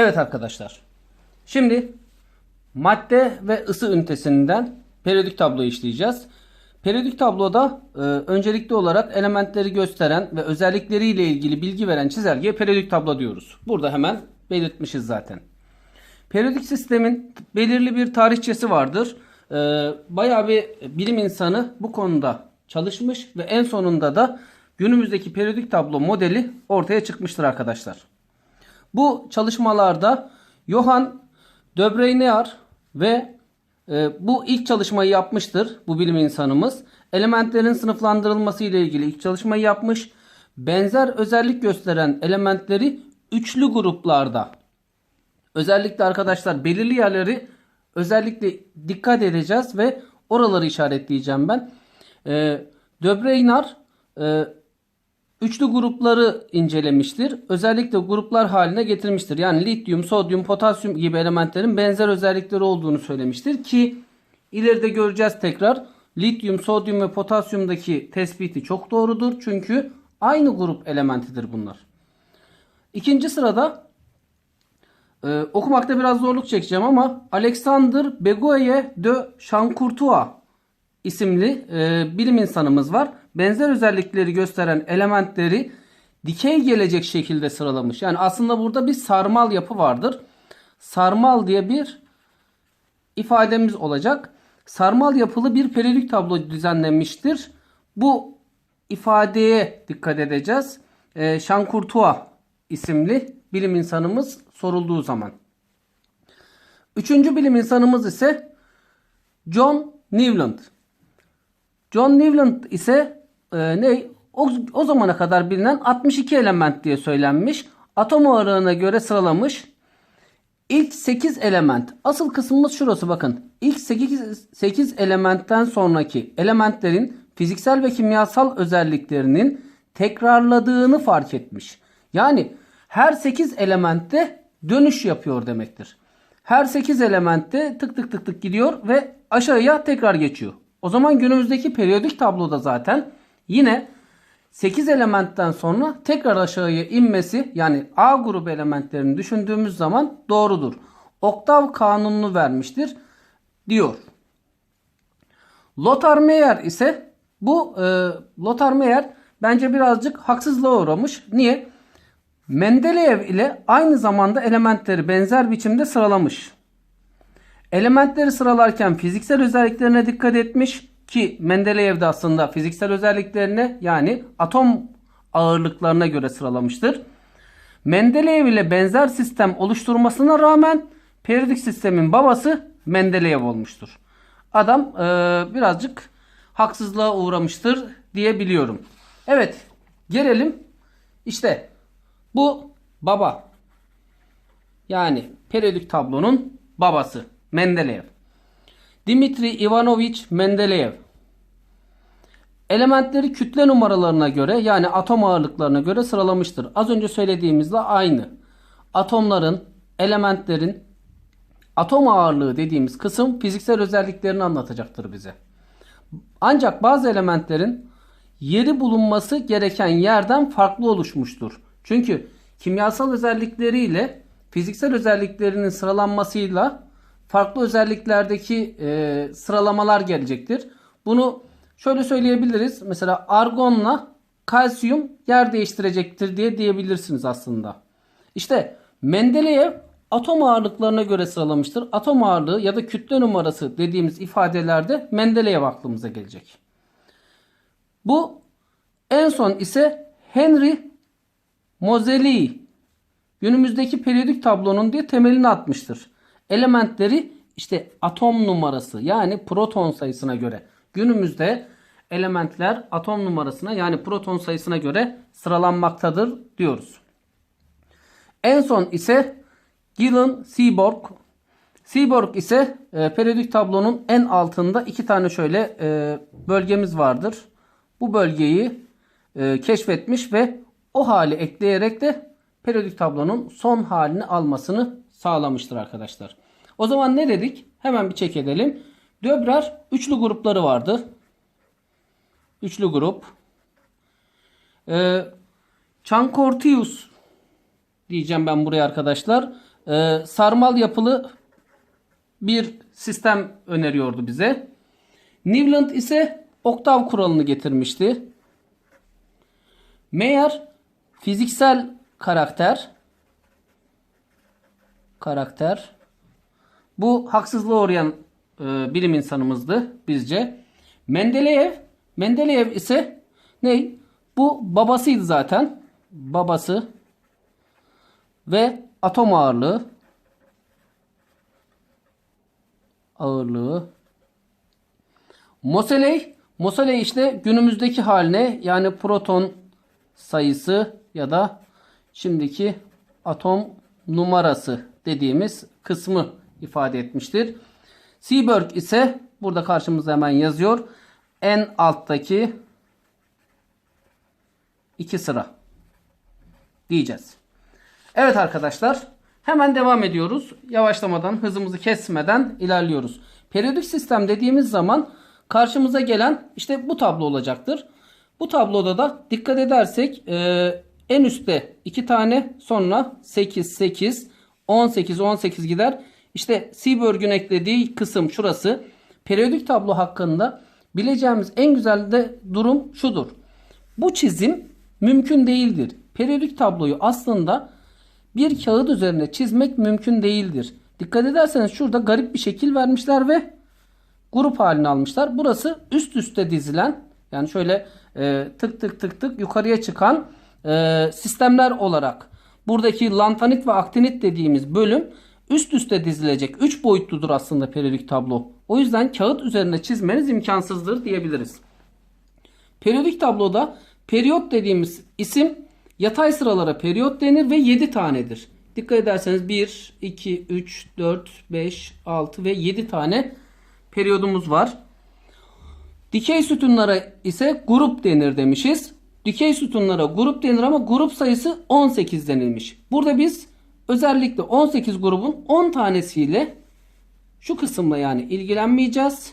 Evet arkadaşlar. Şimdi madde ve ısı ünitesinden periyodik tabloyu işleyeceğiz. Periyodik tabloda e, öncelikli olarak elementleri gösteren ve özellikleriyle ilgili bilgi veren çizelgeye periyodik tablo diyoruz. Burada hemen belirtmişiz zaten. Periyodik sistemin belirli bir tarihçesi vardır. E, bayağı bir bilim insanı bu konuda çalışmış ve en sonunda da günümüzdeki periyodik tablo modeli ortaya çıkmıştır arkadaşlar. Bu çalışmalarda Johann de Bruyner ve e, bu ilk çalışmayı yapmıştır bu bilim insanımız. Elementlerin sınıflandırılması ile ilgili ilk çalışmayı yapmış. Benzer özellik gösteren elementleri üçlü gruplarda özellikle arkadaşlar belirli yerleri özellikle dikkat edeceğiz ve oraları işaretleyeceğim ben. E, de Bruyner e, üçlü grupları incelemiştir. Özellikle gruplar haline getirmiştir. Yani lityum, sodyum, potasyum gibi elementlerin benzer özellikleri olduğunu söylemiştir ki ileride göreceğiz tekrar. Lityum, sodyum ve potasyumdaki tespiti çok doğrudur. Çünkü aynı grup elementidir bunlar. İkinci sırada e, okumakta biraz zorluk çekeceğim ama Alexander Begoye de Chancourtois isimli e, bilim insanımız var. Benzer özellikleri gösteren elementleri dikey gelecek şekilde sıralamış. Yani aslında burada bir sarmal yapı vardır. Sarmal diye bir ifademiz olacak. Sarmal yapılı bir periyodik tablo düzenlenmiştir. Bu ifadeye dikkat edeceğiz. E, Chancourtois isimli bilim insanımız sorulduğu zaman. Üçüncü bilim insanımız ise John Newland. John Newland ise e, ne o, o zamana kadar bilinen 62 element diye söylenmiş. Atom ağırlığına göre sıralamış. İlk 8 element. Asıl kısmımız şurası bakın. İlk 8, 8 elementten sonraki elementlerin fiziksel ve kimyasal özelliklerinin tekrarladığını fark etmiş. Yani her 8 elementte dönüş yapıyor demektir. Her 8 elementte tık tık tık tık gidiyor ve aşağıya tekrar geçiyor. O zaman günümüzdeki periyodik tabloda zaten yine 8 elementten sonra tekrar aşağıya inmesi yani A grubu elementlerini düşündüğümüz zaman doğrudur. Oktav kanununu vermiştir diyor. Lothar Meyer ise bu e, Lothar Meyer bence birazcık haksızlığa uğramış. Niye? Mendeleev ile aynı zamanda elementleri benzer biçimde sıralamış. Elementleri sıralarken fiziksel özelliklerine dikkat etmiş ki Mendeleev de aslında fiziksel özelliklerine yani atom ağırlıklarına göre sıralamıştır. Mendeleev ile benzer sistem oluşturmasına rağmen periyodik sistemin babası Mendeleev olmuştur. Adam e, birazcık haksızlığa uğramıştır diyebiliyorum. Evet gelelim işte bu baba yani periyodik tablonun babası. Mendeleev. Dimitri Ivanovich Mendeleev. Elementleri kütle numaralarına göre yani atom ağırlıklarına göre sıralamıştır. Az önce söylediğimizle aynı. Atomların, elementlerin atom ağırlığı dediğimiz kısım fiziksel özelliklerini anlatacaktır bize. Ancak bazı elementlerin yeri bulunması gereken yerden farklı oluşmuştur. Çünkü kimyasal özellikleriyle fiziksel özelliklerinin sıralanmasıyla farklı özelliklerdeki e, sıralamalar gelecektir. Bunu şöyle söyleyebiliriz. Mesela argonla kalsiyum yer değiştirecektir diye diyebilirsiniz aslında. İşte Mendeleev atom ağırlıklarına göre sıralamıştır. Atom ağırlığı ya da kütle numarası dediğimiz ifadelerde Mendeleev aklımıza gelecek. Bu en son ise Henry Moseley günümüzdeki periyodik tablonun diye temelini atmıştır elementleri işte atom numarası yani proton sayısına göre günümüzde elementler atom numarasına yani proton sayısına göre sıralanmaktadır diyoruz. En son ise Gillen Seaborg. Seaborg ise e, periyodik tablonun en altında iki tane şöyle e, bölgemiz vardır. Bu bölgeyi e, keşfetmiş ve o hali ekleyerek de periyodik tablonun son halini almasını sağlamıştır arkadaşlar. O zaman ne dedik? Hemen bir çek edelim. Döbrer üçlü grupları vardı. Üçlü grup. Ee, Chancortius diyeceğim ben buraya arkadaşlar. e, sarmal yapılı bir sistem öneriyordu bize. Newland ise oktav kuralını getirmişti. Meyer fiziksel karakter karakter bu haksızlığa uğrayan e, bilim insanımızdı bizce. Mendeleev Mendeleev ise ne? Bu babasıydı zaten. Babası ve atom ağırlığı ağırlığı Moseley Moseley işte günümüzdeki haline yani proton sayısı ya da şimdiki atom numarası dediğimiz kısmı ifade etmiştir. Seaborg ise burada karşımıza hemen yazıyor. En alttaki iki sıra diyeceğiz. Evet arkadaşlar hemen devam ediyoruz. Yavaşlamadan hızımızı kesmeden ilerliyoruz. Periyodik sistem dediğimiz zaman karşımıza gelen işte bu tablo olacaktır. Bu tabloda da dikkat edersek e, en üstte 2 tane sonra 8 8 18 18 gider. İşte Seaborg'un eklediği kısım şurası. Periyodik tablo hakkında bileceğimiz en güzel de durum şudur. Bu çizim mümkün değildir. Periyodik tabloyu aslında bir kağıt üzerine çizmek mümkün değildir. Dikkat ederseniz şurada garip bir şekil vermişler ve grup halini almışlar. Burası üst üste dizilen yani şöyle e, tık tık tık tık yukarıya çıkan e, sistemler olarak buradaki lantanit ve aktinit dediğimiz bölüm üst üste dizilecek 3 boyutludur aslında periyodik tablo. O yüzden kağıt üzerine çizmeniz imkansızdır diyebiliriz. Periyodik tabloda periyot dediğimiz isim yatay sıralara periyot denir ve 7 tanedir. Dikkat ederseniz 1, 2, 3, 4, 5, 6 ve 7 tane periyodumuz var. Dikey sütunlara ise grup denir demişiz. Dikey sütunlara grup denir ama grup sayısı 18 denilmiş. Burada biz özellikle 18 grubun 10 tanesiyle şu kısımla yani ilgilenmeyeceğiz.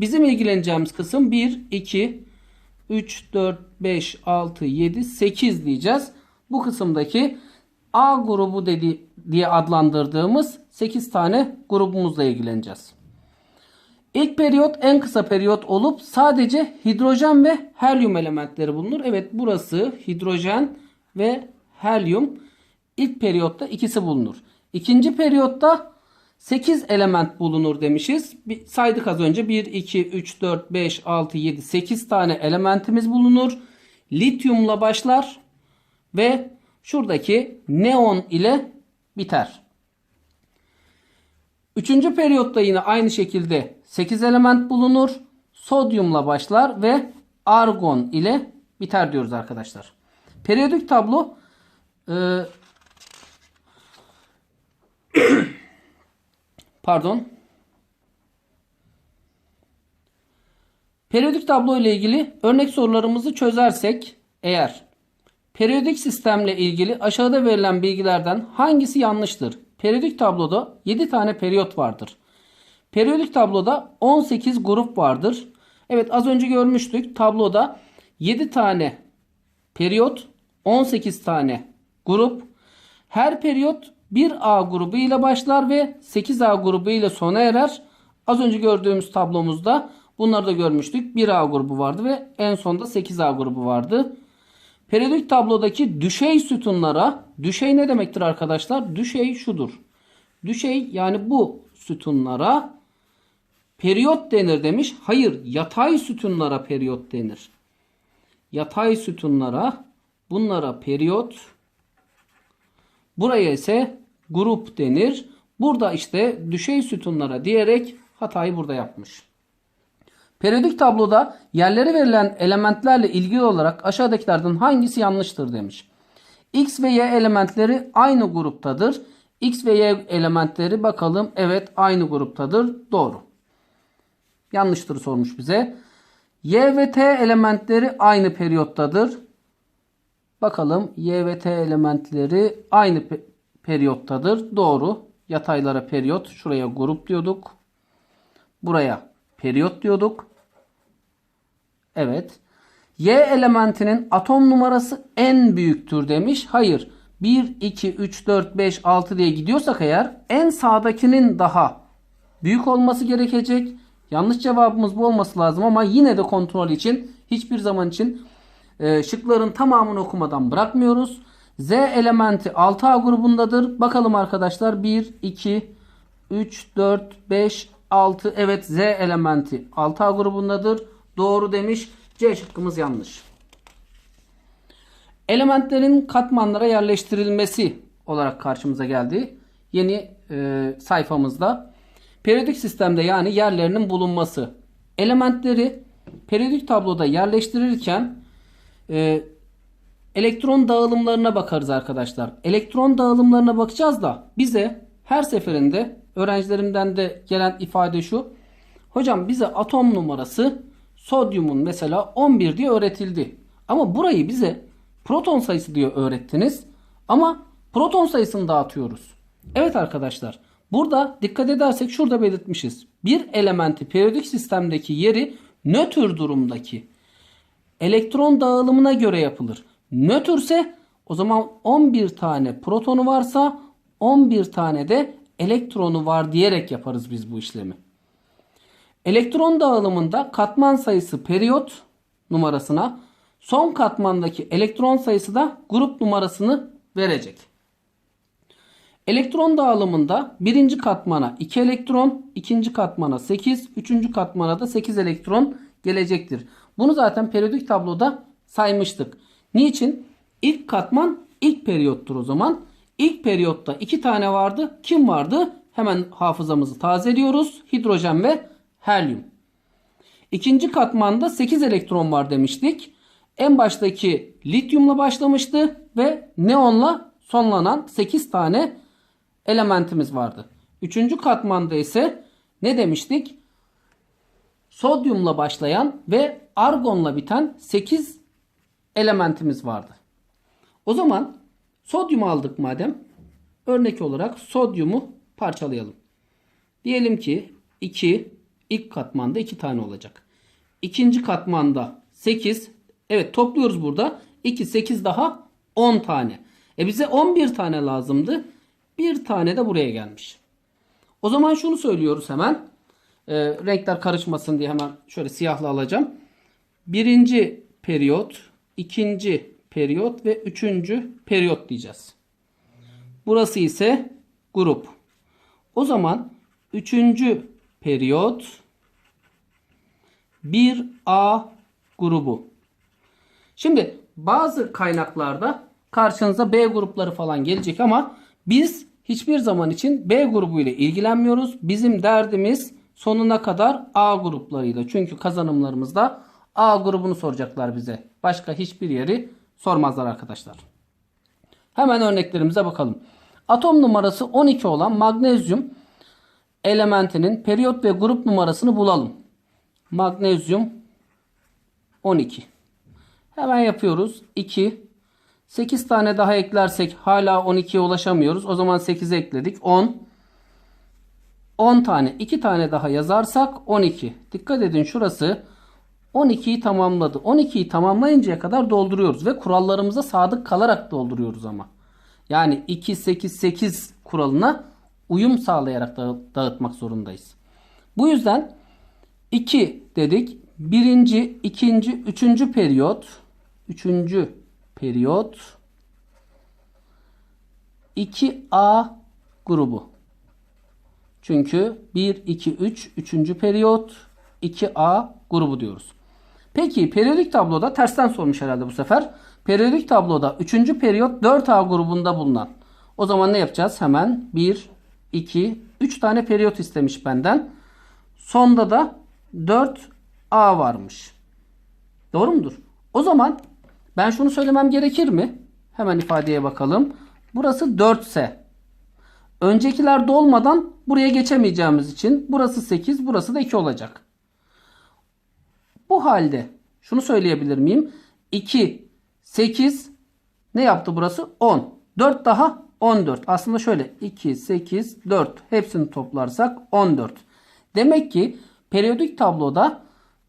Bizim ilgileneceğimiz kısım 1, 2, 3, 4, 5, 6, 7, 8 diyeceğiz. Bu kısımdaki A grubu dedi, diye adlandırdığımız 8 tane grubumuzla ilgileneceğiz. İlk periyot en kısa periyot olup sadece hidrojen ve helyum elementleri bulunur. Evet burası hidrojen ve helyum. İlk periyotta ikisi bulunur. İkinci periyotta 8 element bulunur demişiz. Bir, saydık az önce 1, 2, 3, 4, 5, 6, 7, 8 tane elementimiz bulunur. Lityumla başlar ve şuradaki neon ile biter. Üçüncü periyotta yine aynı şekilde 8 element bulunur. Sodyumla başlar ve argon ile biter diyoruz arkadaşlar. Periyodik tablo e, pardon periyodik tablo ile ilgili örnek sorularımızı çözersek eğer periyodik sistemle ilgili aşağıda verilen bilgilerden hangisi yanlıştır? Periyodik tabloda 7 tane periyot vardır. Periyodik tabloda 18 grup vardır. Evet az önce görmüştük. Tabloda 7 tane periyot, 18 tane grup. Her periyot bir A grubu ile başlar ve 8A grubu ile sona erer. Az önce gördüğümüz tablomuzda bunları da görmüştük. 1A grubu vardı ve en sonda 8A grubu vardı. Periyodik tablodaki düşey sütunlara, düşey ne demektir arkadaşlar? Düşey şudur. Düşey yani bu sütunlara periyot denir demiş. Hayır, yatay sütunlara periyot denir. Yatay sütunlara bunlara periyot buraya ise grup denir. Burada işte düşey sütunlara diyerek hatayı burada yapmış. Periyodik tabloda yerlere verilen elementlerle ilgili olarak aşağıdakilerden hangisi yanlıştır demiş. X ve Y elementleri aynı gruptadır. X ve Y elementleri bakalım evet aynı gruptadır. Doğru. Yanlıştır sormuş bize. Y ve T elementleri aynı periyottadır. Bakalım Y ve T elementleri aynı pe periyottadır. Doğru. Yataylara periyot. Şuraya grup diyorduk. Buraya periyot diyorduk. Evet. Y elementinin atom numarası en büyüktür demiş. Hayır. 1, 2, 3, 4, 5, 6 diye gidiyorsak eğer en sağdakinin daha büyük olması gerekecek. Yanlış cevabımız bu olması lazım ama yine de kontrol için hiçbir zaman için e, şıkların tamamını okumadan bırakmıyoruz. Z elementi 6A grubundadır. Bakalım arkadaşlar 1, 2, 3, 4, 5, 6. Evet Z elementi 6A grubundadır. Doğru demiş. C şıkkımız yanlış. Elementlerin katmanlara yerleştirilmesi olarak karşımıza geldi. Yeni e, sayfamızda periyodik sistemde yani yerlerinin bulunması. Elementleri periyodik tabloda yerleştirirken e, elektron dağılımlarına bakarız arkadaşlar. Elektron dağılımlarına bakacağız da bize her seferinde öğrencilerimden de gelen ifade şu. Hocam bize atom numarası sodyumun mesela 11 diye öğretildi. Ama burayı bize proton sayısı diye öğrettiniz. Ama proton sayısını dağıtıyoruz. Evet arkadaşlar. Burada dikkat edersek şurada belirtmişiz. Bir elementi periyodik sistemdeki yeri nötr durumdaki elektron dağılımına göre yapılır. Nötrse o zaman 11 tane protonu varsa 11 tane de elektronu var diyerek yaparız biz bu işlemi. Elektron dağılımında katman sayısı periyot numarasına, son katmandaki elektron sayısı da grup numarasını verecek. Elektron dağılımında birinci katmana 2 elektron, ikinci katmana 8, üçüncü katmana da 8 elektron gelecektir. Bunu zaten periyodik tabloda saymıştık. Niçin? İlk katman ilk periyottur o zaman. İlk periyotta 2 tane vardı. Kim vardı? Hemen hafızamızı tazeliyoruz. Hidrojen ve helyum. İkinci katmanda 8 elektron var demiştik. En baştaki lityumla başlamıştı ve neonla sonlanan 8 tane elementimiz vardı. Üçüncü katmanda ise ne demiştik? Sodyumla başlayan ve argonla biten 8 elementimiz vardı. O zaman sodyumu aldık madem. Örnek olarak sodyumu parçalayalım. Diyelim ki 2 ilk katmanda 2 tane olacak. İkinci katmanda 8. Evet topluyoruz burada. 2 8 daha 10 tane. E bize 11 tane lazımdı. Bir tane de buraya gelmiş. O zaman şunu söylüyoruz hemen. E, renkler karışmasın diye hemen şöyle siyahla alacağım. Birinci periyot, ikinci periyot ve üçüncü periyot diyeceğiz. Burası ise grup. O zaman üçüncü periyot 1A grubu. Şimdi bazı kaynaklarda karşınıza B grupları falan gelecek ama biz hiçbir zaman için B grubu ile ilgilenmiyoruz. Bizim derdimiz sonuna kadar A gruplarıyla. Çünkü kazanımlarımızda A grubunu soracaklar bize. Başka hiçbir yeri sormazlar arkadaşlar. Hemen örneklerimize bakalım. Atom numarası 12 olan magnezyum elementinin periyot ve grup numarasını bulalım. Magnezyum 12. Hemen yapıyoruz. 2 8 tane daha eklersek hala 12'ye ulaşamıyoruz. O zaman 8'e ekledik. 10 10 tane 2 tane daha yazarsak 12. Dikkat edin şurası 12'yi tamamladı. 12'yi tamamlayıncaya kadar dolduruyoruz ve kurallarımıza sadık kalarak dolduruyoruz ama. Yani 2 8 8 kuralına uyum sağlayarak dağıtmak zorundayız. Bu yüzden 2 dedik. Birinci, ikinci, üçüncü periyot. Üçüncü periyot. 2A grubu. Çünkü 1, 2, 3, üçüncü periyot. 2A grubu diyoruz. Peki periyodik tabloda tersten sormuş herhalde bu sefer. Periyodik tabloda 3. periyot 4A grubunda bulunan. O zaman ne yapacağız? Hemen 1, 2, 3 tane periyot istemiş benden. Sonda da 4A varmış. Doğru mudur? O zaman ben şunu söylemem gerekir mi? Hemen ifadeye bakalım. Burası 4 ise öncekiler dolmadan buraya geçemeyeceğimiz için burası 8, burası da 2 olacak. Bu halde şunu söyleyebilir miyim? 2, 8 ne yaptı burası? 10. 4 daha 14. Aslında şöyle 2, 8, 4 hepsini toplarsak 14. Demek ki periyodik tabloda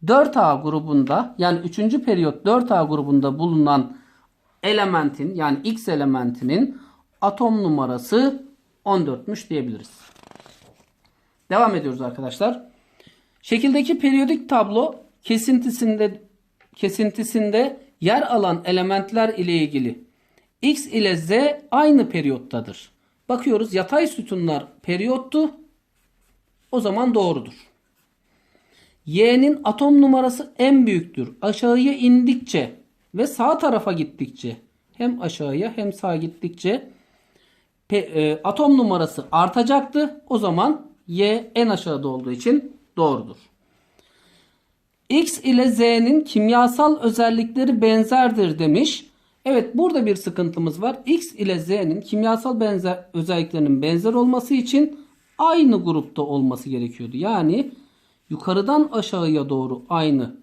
4A grubunda yani 3. periyot 4A grubunda bulunan elementin yani X elementinin atom numarası 14'müş diyebiliriz. Devam ediyoruz arkadaşlar. Şekildeki periyodik tablo kesintisinde kesintisinde yer alan elementler ile ilgili X ile Z aynı periyottadır. Bakıyoruz yatay sütunlar periyottu. O zaman doğrudur. Y'nin atom numarası en büyüktür. Aşağıya indikçe ve sağ tarafa gittikçe hem aşağıya hem sağa gittikçe e, atom numarası artacaktı. O zaman Y en aşağıda olduğu için doğrudur. X ile Z'nin kimyasal özellikleri benzerdir demiş. Evet burada bir sıkıntımız var. X ile Z'nin kimyasal benzer özelliklerinin benzer olması için aynı grupta olması gerekiyordu. Yani yukarıdan aşağıya doğru aynı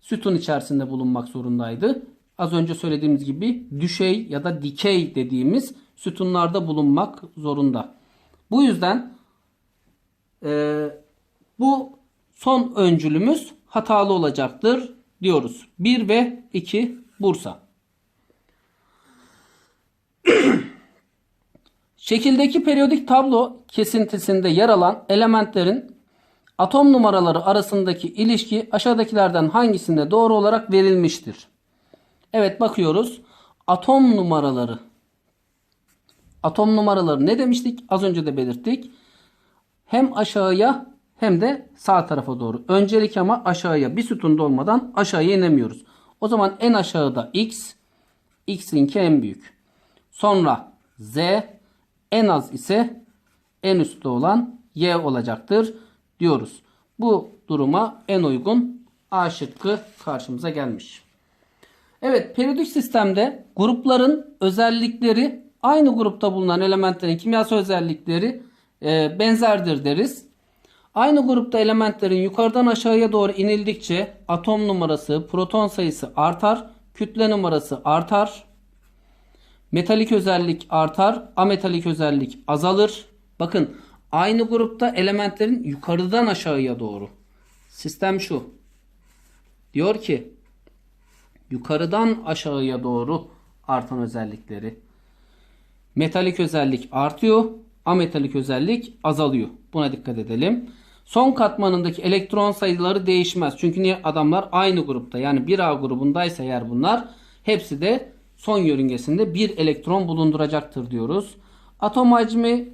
sütun içerisinde bulunmak zorundaydı. Az önce söylediğimiz gibi düşey ya da dikey dediğimiz sütunlarda bulunmak zorunda. Bu yüzden e, bu son öncülümüz hatalı olacaktır diyoruz. 1 ve 2 Bursa. Şekildeki periyodik tablo kesintisinde yer alan elementlerin atom numaraları arasındaki ilişki aşağıdakilerden hangisinde doğru olarak verilmiştir? Evet bakıyoruz. Atom numaraları. Atom numaraları ne demiştik? Az önce de belirttik. Hem aşağıya hem de sağ tarafa doğru. Öncelik ama aşağıya bir sütunda olmadan aşağıya inemiyoruz. O zaman en aşağıda x, x'inki en büyük. Sonra z, en az ise en üstte olan y olacaktır diyoruz. Bu duruma en uygun A şıkkı karşımıza gelmiş. Evet periyodik sistemde grupların özellikleri aynı grupta bulunan elementlerin kimyasal özellikleri e, benzerdir deriz. Aynı grupta elementlerin yukarıdan aşağıya doğru inildikçe atom numarası, proton sayısı artar, kütle numarası artar, metalik özellik artar, ametalik özellik azalır. Bakın aynı grupta elementlerin yukarıdan aşağıya doğru. Sistem şu. Diyor ki yukarıdan aşağıya doğru artan özellikleri. Metalik özellik artıyor, ametalik özellik azalıyor. Buna dikkat edelim. Son katmanındaki elektron sayıları değişmez. Çünkü niye adamlar aynı grupta yani 1A grubundaysa eğer bunlar hepsi de son yörüngesinde bir elektron bulunduracaktır diyoruz. Atom hacmi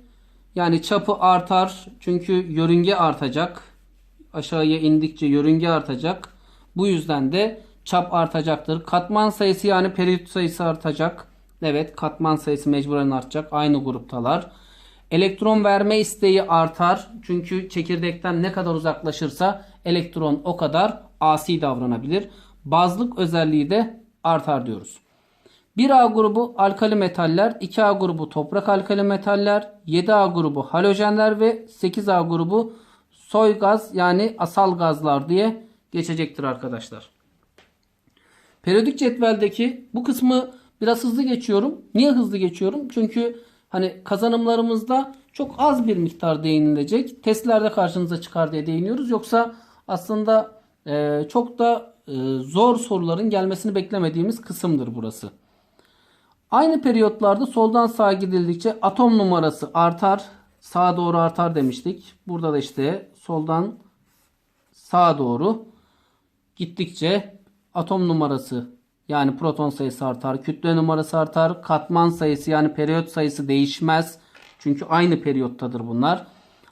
yani çapı artar. Çünkü yörünge artacak. Aşağıya indikçe yörünge artacak. Bu yüzden de çap artacaktır. Katman sayısı yani periyot sayısı artacak. Evet katman sayısı mecburen artacak. Aynı gruptalar. Elektron verme isteği artar. Çünkü çekirdekten ne kadar uzaklaşırsa elektron o kadar asi davranabilir. Bazlık özelliği de artar diyoruz. 1A grubu alkali metaller, 2A grubu toprak alkali metaller, 7A grubu halojenler ve 8A grubu soy gaz yani asal gazlar diye geçecektir arkadaşlar. Periyodik cetveldeki bu kısmı biraz hızlı geçiyorum. Niye hızlı geçiyorum? Çünkü hani kazanımlarımızda çok az bir miktar değinilecek. Testlerde karşınıza çıkar diye değiniyoruz. Yoksa aslında e, çok da e, zor soruların gelmesini beklemediğimiz kısımdır burası. Aynı periyotlarda soldan sağa gidildikçe atom numarası artar. Sağa doğru artar demiştik. Burada da işte soldan sağa doğru gittikçe atom numarası yani proton sayısı artar, kütle numarası artar, katman sayısı yani periyot sayısı değişmez. Çünkü aynı periyottadır bunlar.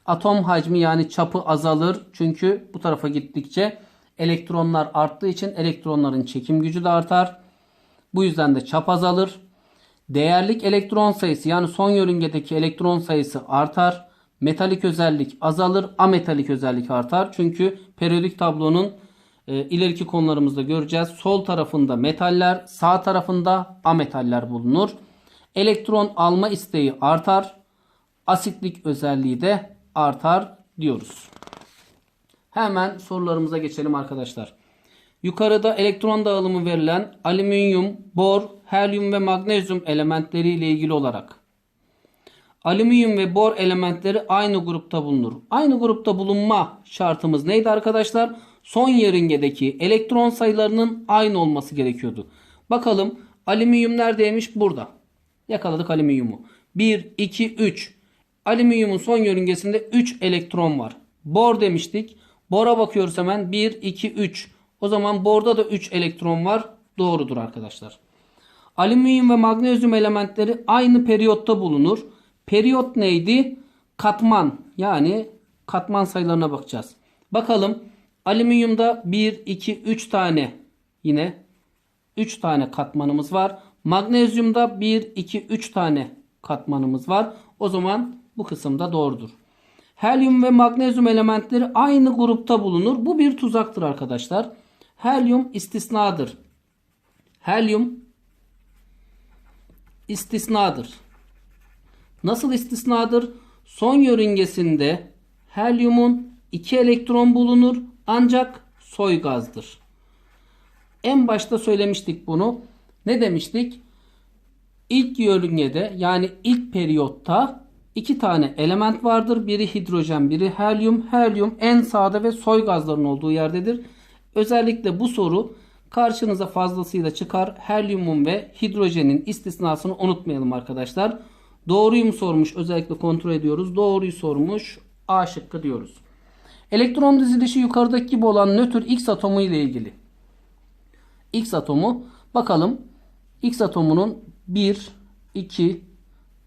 Atom hacmi yani çapı azalır. Çünkü bu tarafa gittikçe elektronlar arttığı için elektronların çekim gücü de artar. Bu yüzden de çap azalır. Değerlik elektron sayısı yani son yörüngedeki elektron sayısı artar. Metalik özellik azalır. Ametalik özellik artar. Çünkü periyodik tablonun e, ileriki konularımızda göreceğiz. Sol tarafında metaller, sağ tarafında ametaller bulunur. Elektron alma isteği artar. Asitlik özelliği de artar diyoruz. Hemen sorularımıza geçelim arkadaşlar. Yukarıda elektron dağılımı verilen alüminyum, bor, helyum ve magnezyum elementleri ile ilgili olarak alüminyum ve bor elementleri aynı grupta bulunur. Aynı grupta bulunma şartımız neydi arkadaşlar? Son yörüngedeki elektron sayılarının aynı olması gerekiyordu. Bakalım alüminyum neredeymiş? Burada. Yakaladık alüminyumu. 1, 2, 3. Alüminyumun son yörüngesinde 3 elektron var. Bor demiştik. Bora bakıyoruz hemen. 1, 2, 3. O zaman borda da 3 elektron var. Doğrudur arkadaşlar. Alüminyum ve magnezyum elementleri aynı periyotta bulunur. Periyot neydi? Katman. Yani katman sayılarına bakacağız. Bakalım. Alüminyumda 1, 2, 3 tane yine 3 tane katmanımız var. Magnezyumda 1, 2, 3 tane katmanımız var. O zaman bu kısımda doğrudur. Helyum ve magnezyum elementleri aynı grupta bulunur. Bu bir tuzaktır arkadaşlar. Helyum istisnadır. Helyum istisnadır. Nasıl istisnadır? Son yörüngesinde helyumun 2 elektron bulunur ancak soy gazdır. En başta söylemiştik bunu. Ne demiştik? İlk yörüngede yani ilk periyotta iki tane element vardır. Biri hidrojen, biri helyum. Helyum en sağda ve soy gazların olduğu yerdedir. Özellikle bu soru karşınıza fazlasıyla çıkar. Helyumun ve hidrojenin istisnasını unutmayalım arkadaşlar. Doğruyu mu sormuş? Özellikle kontrol ediyoruz. Doğruyu sormuş. A şıkkı diyoruz. Elektron dizilişi yukarıdaki gibi olan nötr X atomu ile ilgili. X atomu bakalım. X atomunun 1, 2,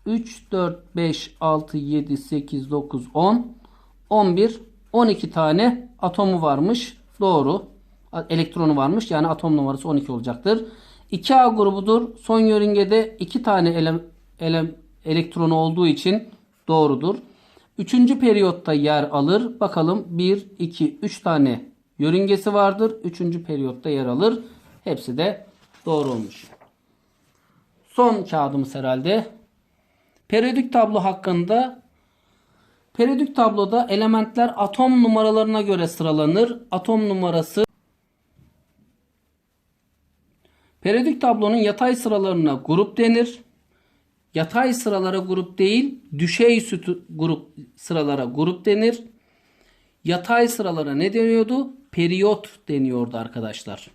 3, 4, 5, 6, 7, 8, 9, 10, 11, 12 tane atomu varmış. Doğru. Elektronu varmış. Yani atom numarası 12 olacaktır. 2A grubudur. Son yörüngede 2 tane ele, ele, elektronu olduğu için doğrudur. Üçüncü periyotta yer alır. Bakalım 1, 2, 3 tane yörüngesi vardır. Üçüncü periyotta yer alır. Hepsi de doğru olmuş. Son kağıdımız herhalde. Periyodik tablo hakkında periyodik tabloda elementler atom numaralarına göre sıralanır. Atom numarası Periyodik tablonun yatay sıralarına grup denir. Yatay sıralara grup değil, düşey sütü grup sıralara grup denir. Yatay sıralara ne deniyordu? Periyot deniyordu arkadaşlar.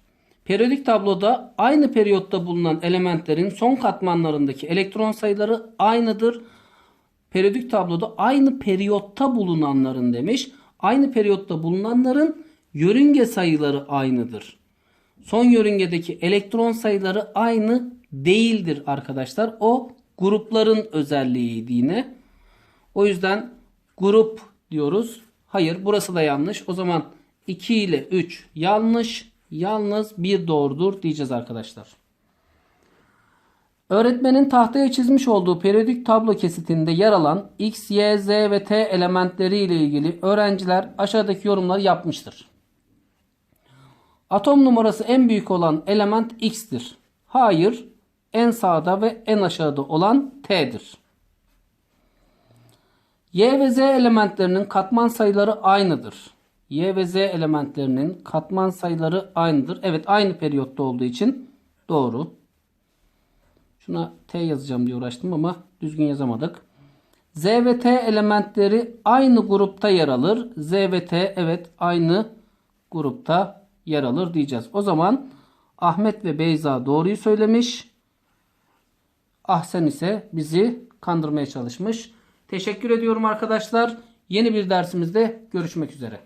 Periyodik tabloda aynı periyotta bulunan elementlerin son katmanlarındaki elektron sayıları aynıdır. Periyodik tabloda aynı periyotta bulunanların demiş. Aynı periyotta bulunanların yörünge sayıları aynıdır. Son yörüngedeki elektron sayıları aynı değildir arkadaşlar. O grupların özelliğiydi yine. O yüzden grup diyoruz. Hayır burası da yanlış. O zaman 2 ile 3 yanlış. Yalnız bir doğrudur diyeceğiz arkadaşlar. Öğretmenin tahtaya çizmiş olduğu periyodik tablo kesitinde yer alan X, Y, Z ve T elementleri ile ilgili öğrenciler aşağıdaki yorumları yapmıştır. Atom numarası en büyük olan element X'tir. Hayır, en sağda ve en aşağıda olan T'dir. Y ve Z elementlerinin katman sayıları aynıdır. Y ve Z elementlerinin katman sayıları aynıdır. Evet aynı periyotta olduğu için doğru. Şuna T yazacağım diye uğraştım ama düzgün yazamadık. Z ve T elementleri aynı grupta yer alır. Z ve T evet aynı grupta yer alır diyeceğiz. O zaman Ahmet ve Beyza doğruyu söylemiş. Ahsen ise bizi kandırmaya çalışmış. Teşekkür ediyorum arkadaşlar. Yeni bir dersimizde görüşmek üzere.